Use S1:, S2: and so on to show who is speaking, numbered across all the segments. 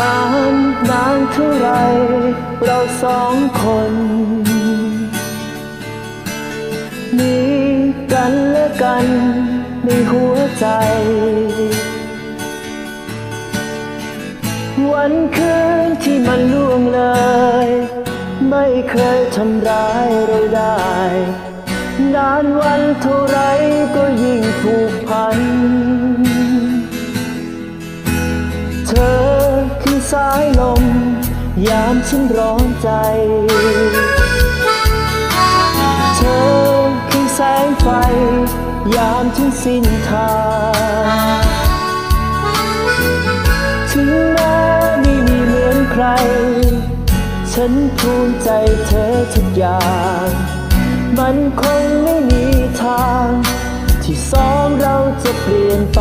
S1: ตามนานเท่าไรเราสองคน มีกันและกันในหัวใจ วันคืนที่มันล่วงเลย ไม่เคยทำร้ายเราได้ นานวันเท่าไรก็ยิ่งผูกพัน สายลม ยามฉันร้อนใจ เธอคือแสงไฟ ยามฉันสิ้นทางถึงแม้ไม่มีเหมือนใคร ฉันภูมิใจเธอทุกอย่าง มันคงไม่มีทาง ที่สองเราจะเปลี่ยนไป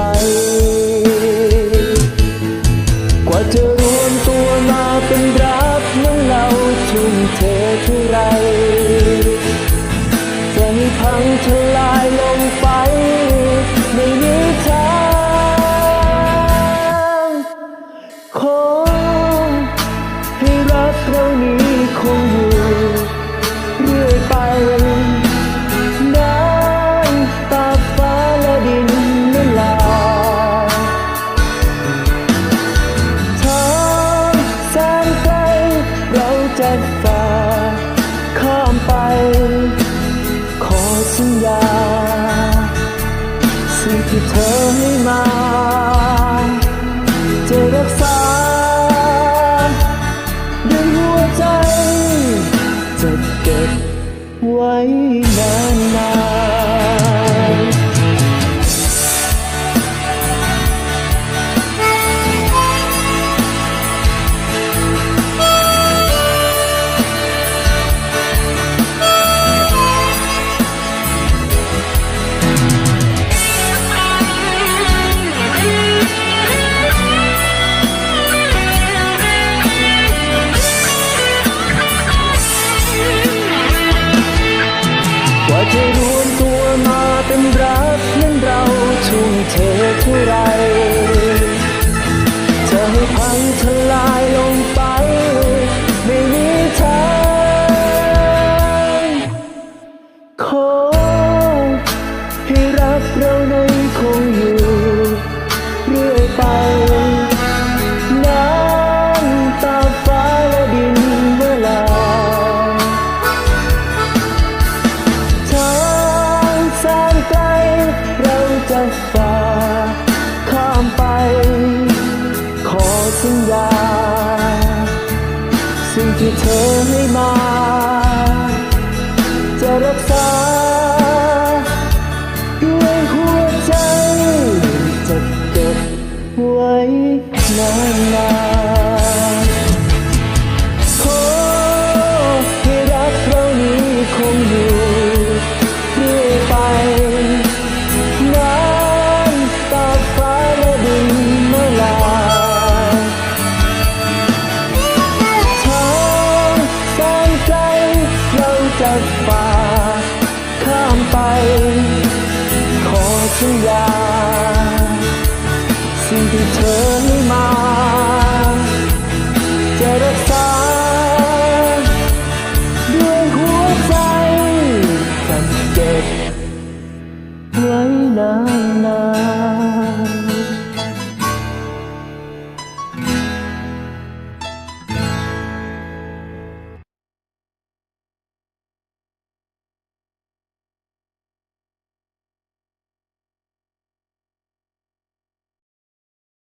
S1: ขอให้รักเรานี้คงอยู่เรื่อยไปน้ำตาฟ้าและดินนั้นลาทางแสนไกลเราจะฝ่าข้ามไป ขอสัญญาสิ่งที่เธอให้มา ไว้นาน ที่เธอให้มา จะรักษา ไป ขอสัญญา สิ่งที่เธอ